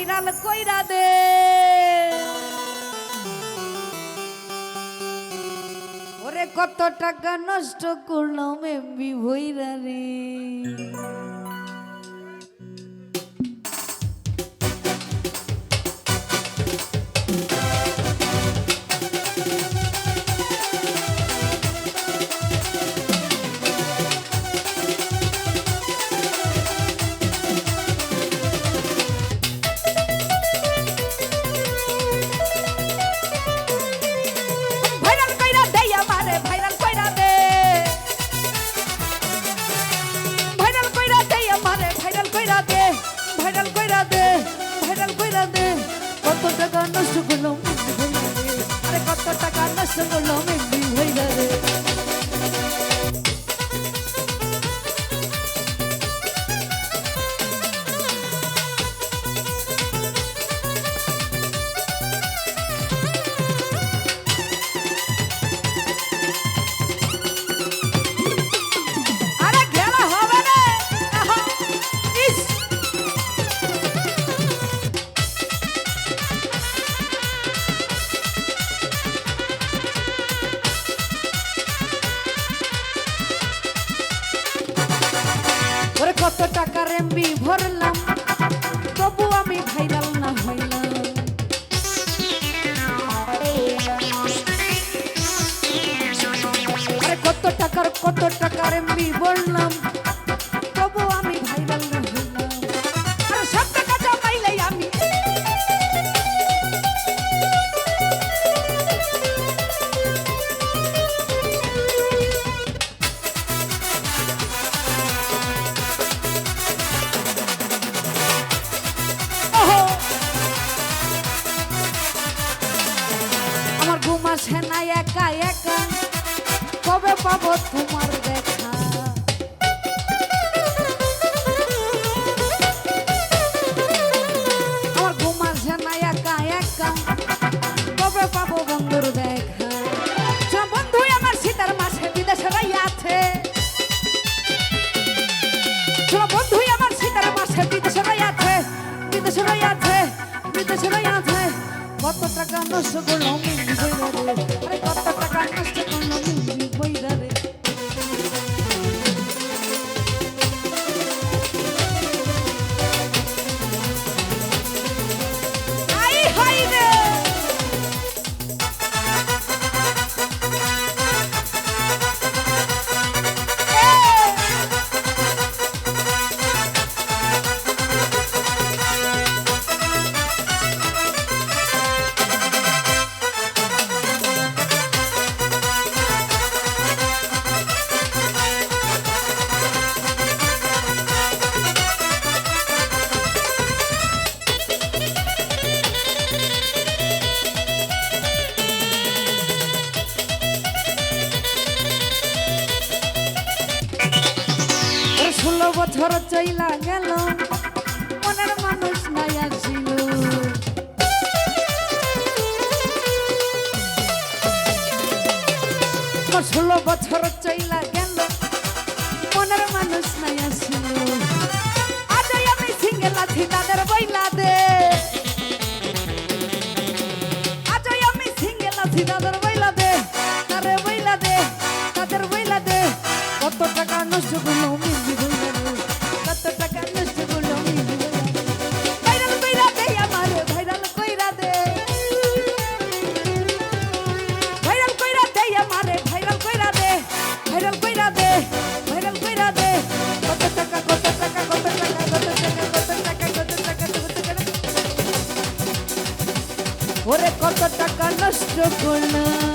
Viral কইরা দে। কত টাকা নষ্ট করলাম এমবি ভৈরা রে। কত টাকা নষ্ট করলাম আরে কত টাকা নষ্ট করলাম এমনি হয়ে রে কত টাকার এমবি ভরলাম? তবু আমি ভাইরাল না হইলাম। কত টাকার কত টাকার এমবি বললাম আমার ঘুম না একা একা? কবে পাবো তোমার টাকা নষ্ট করল মিন্দি বইরা রে। আরে কত টাকা নষ্ট করল মিন্দি বইরা বছর চইলা গেল, মনের মানুষ নাই আসিল ষোলো বছর চইলা গেল, মনের মানুষ নাই আসিল আজই আমি সিঙ্গেল আছি, তাদের বইলা দে। আজই আমি সিঙ্গেল আছি, তাদের বইলা দে। তারে বইলা দে, তাদের বইলা দে। কত টাকা নষ্ট করল টাকা